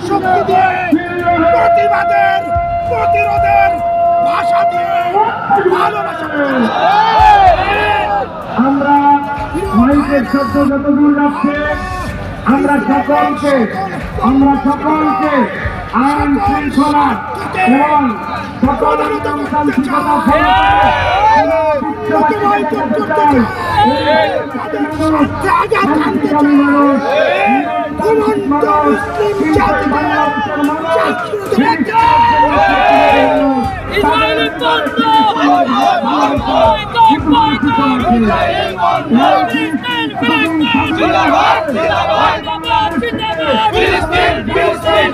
শক্তি দিয়ে প্রতিবাদের প্রতিরোধের ভাষা দিয়ে ভালোবাসা আমরা মাইকের শব্দ যত দূর যাচ্ছে আমরা সকলকে আমরা সকলকে আইন শৃঙ্খলা এবং সকল চাই, মানুষ, ঘুমন্ত মুসলিম জাতিকে জাগ্রত ইসরায়েলি পণ্য বয়কট বয়কট ফিলিস্তিন ফিলিস্তিন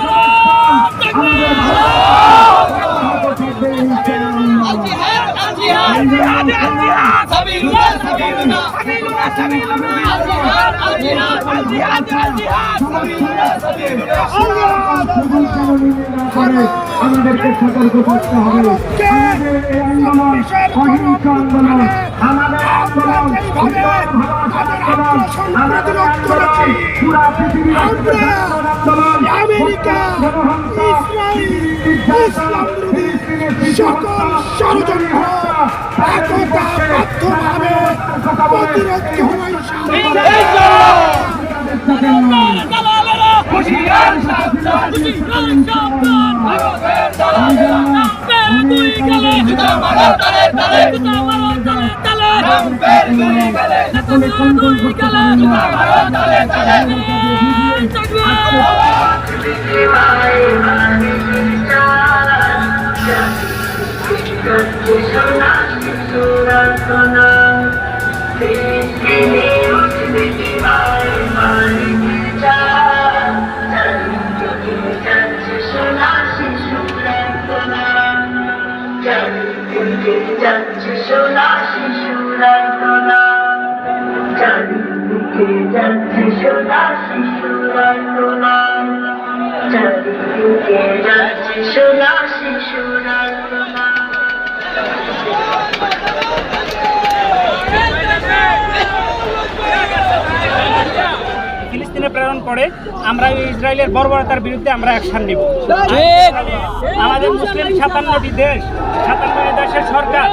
আমাদেরকে সতর্ক করতে হবে আমাদের এই আন্দোলন প্রতিরোধ সাবধান হুশিয়ার সাবধান ভারতের দালালেরা দুই গেলে জুতা মারার তালে তালে জুতা মারার তালে তালে নামবেন দুই গেলে নেতারা দুই গেলে জুতা মারার তালে তালে যাচ্ছে যাচ্ছে সোনা শিশুরা সোনা চারিদিকে যাচ্ছে সোনা করে আমরা ইসরায়েলের বর্বরতার বিরুদ্ধে আমরা অ্যাকশন নিব। আমাদের মুসলিম সাতান্নটি দেশ, সাতান্নটি দেশের সরকার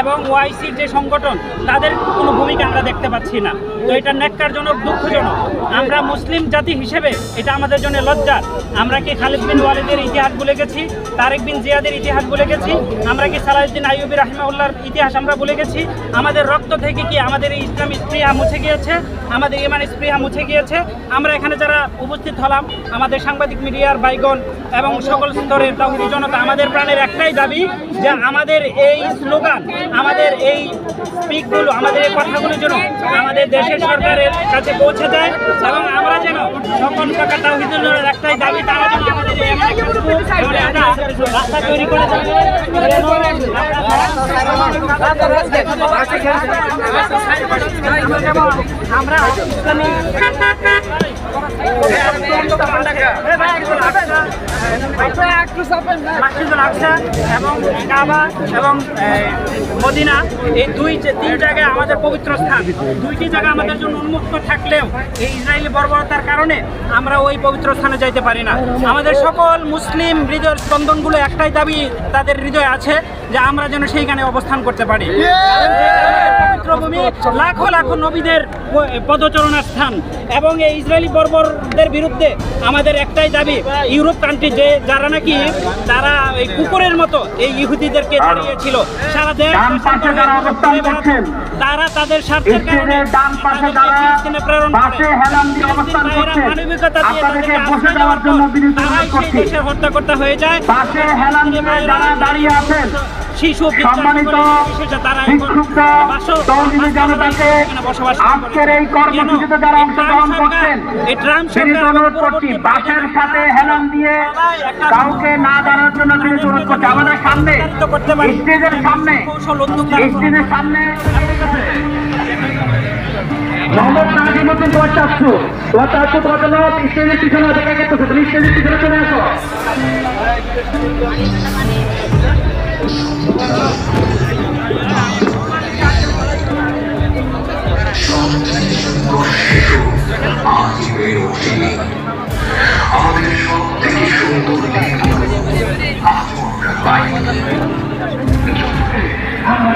এবং ওআইসির যে সংগঠন, তাদের কোনো ভূমিকা আমরা দেখতে পাচ্ছি না। তো এটা ন্যাক্কারজনক, দুঃখজনক। আমরা মুসলিম জাতি হিসেবে এটা আমাদের জন্য লজ্জার আমরা কি খালিদ বিন ওয়ালিদের ইতিহাস ভুলে গেছি? তারেক বিন জিয়াদের ইতিহাস ভুলে গেছি? আমরা কি সালাউদ্দিন আইয়ুবী রাহিমাউল্লাহর ইতিহাস আমরা ভুলে গেছি? আমাদের রক্ত থেকে কি আমাদের এই ইসলামী স্পৃহা মুছে গিয়েছে? আমাদের ইমান স্পৃহা মুছে গিয়েছে? আমরা এখানে যারা উপস্থিত হলাম, আমাদের সাংবাদিক মিডিয়ার বাইগন এবং সকল স্তরের তাহিদি জনতা, আমাদের প্রাণের একটাই দাবি যে আমাদের এই স্লোগান, আমাদের এই স্পিকগুলো আমাদের এই কথাগুলো যেন আমাদের দেশের সরকারের কাছে পৌঁছে দেয় এবং আমরা যেন সকল প্রকার তাহিদুলের একটাই দাবি, তারা যেন আমাদের রাস্তা তৈরি করে আমরা এবং কাবা এবং মদিনা এই দুই তিন জায়গায় আমাদের পবিত্র স্থান দুইটি জায়গা আমাদের জন্য উন্মুক্ত থাকলেও এই ইসরায়েলি বর্বরতার কারণে আমরা ওই পবিত্র স্থানে যাইতে পারি না আমাদের সকল মুসলিম হৃদয়ের স্পন্দনগুলো একটাই দাবি তাদের হৃদয়ে আছে যে আমরা যেন সেইখানে অবস্থান করতে পারি পবিত্র ভূমি লাখো লাখো নবীদের পদচরণার স্থান এবং এই ইসরায়েলি বর্বরদের বিরুদ্ধে আমাদের একটাই দাবি ইউরোপ কান্ট্রি যে যারা নাকি তারা এই কুকুরের মতো এই ইহুদিদেরকে দাঁড়িয়েছিল সারা দেশ তারা তাদের স্বার্থের কারণে প্রেরণ করে। মানবিকতা দিয়ে তাদেরকে আশ্রয় দেওয়ার পর তারাই সেই দেশের হত্যাকর্তা হয়ে যায়। দাঁড়িয়ে আছেন শিশু সম্মানিত শিক্ষকরা তৌহিদি জনতাকে আজকের এই কর্মসূচিতে যারা অংশগ্রহণ করছেন অনুরোধ করছি বাসের সাথে হেলান দিয়ে কাউকে না দাঁড়ানোর জন্য বিনীত অনুরোধ করছি। আমাদের সামনে স্টেজের সামনে স্টেজের সামনে মোহাম্মদ তোমার চাচ্ছু। তোমার চাচ্ছু তোমার জন্য স্টেজের পিছনে অপেক্ষা করতেছে। তুমি স্টেজের পিছনে চলে আসো। আমাদের সব থেকে আমরা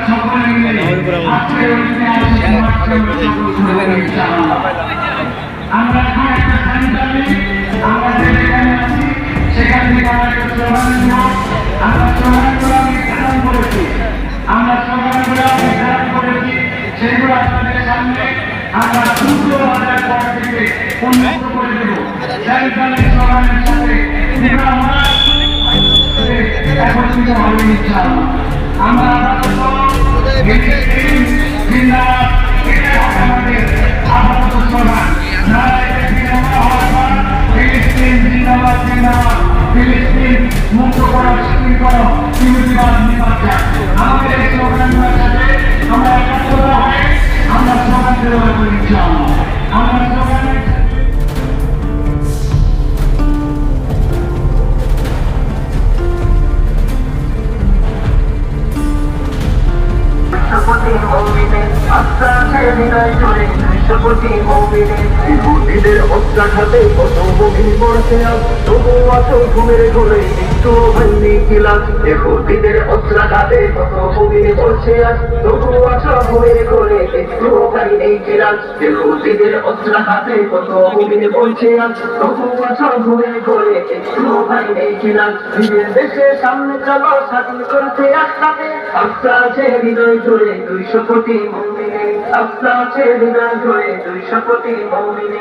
আজকের এই দিনে আমরা একটা আমরা যেখানে আছি আমরা আমরা ধারণ করেছি আমরা স্লোগানগুলো আমি ধারণ করেছি সেগুলো আপনাদের সামনে আমরা দুটো হাজার পর থেকে উন্নত করে দেব। সারিতালি স্লোগানের সাথে আমরা বিশ্বপতি মৌমিনে আস্থা আছে হৃদয় জুড়ে বিশ্বপতি মৌমিনে বিভূতিদের অত্যাঘাতে কত মুভি পড়ছে আজ? তবু আছো ঘুমের ঘরে একটু হয়নি কিলাস বিভূতিদের অত্যাঘাতে কত মুভি পড়ছে আজ? তবু আছো ঘুমের ঘরে একটু হয়নি কিলাস বিভূতিদের অত্যাঘাতে কত মুভি পড়ছে আজ? তবু আছো ঘুমের ঘরে একটু হয়নি কিলাস নিজের দেশের সামনে চলো স্বাধীন করতে আসতে আস্থা আছে হৃদয় জুড়ে দুইশো কোটি মৌমিনে। আস্থা আছে হৃদয় জুড়ে দুইশো কোটি মৌমিনে।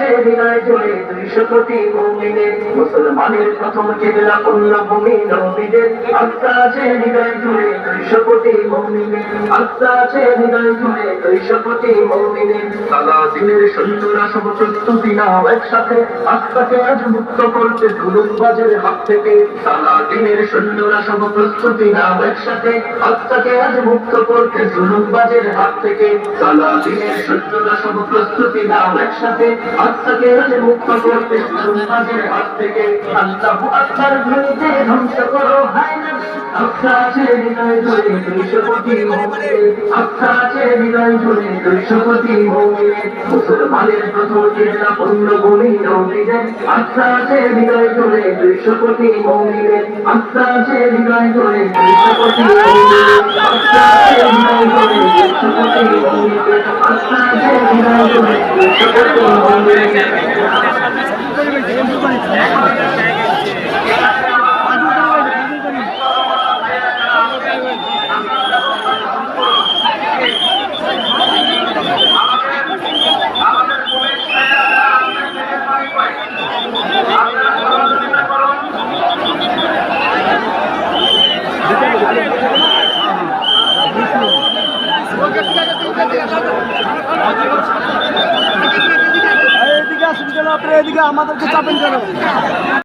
হৃদয় জুড়ে দুইশো কোটি মৌমিনে মুসলমানের প্রথম কেবলা পুণ্যভূমি নবীদের আস্থা আছে হৃদয় জুড়ে দুইশো কোটি মৌমিনে আস্থা আছে হৃদয় জুড়ে দুইশো কোটি মৌমিনে সাদা দিনের সৈন্যরা সব প্রস্তুতি নাও একসাথে আস্থাকে আজ মুক্ত করতে ধুলুমবাজের হাত থেকে। সাদা দিনের সৈন্যরা সব প্রস্তুতি নাও একসাথে আস্থাকে আজ মুক্ত করতে জুলুমবাজের হাত থেকে। সাদা দিনের সৈন্যরা সব প্রস্তুতি নাও একসাথে আজ মুক্ত করতে জুলুমবাজের হাত থেকে আল্লাহু আকবার ধ্বনিতে ধ্বংস করো। হায় মৌমিনে মুসলমানের প্রথম দুইশো কোটি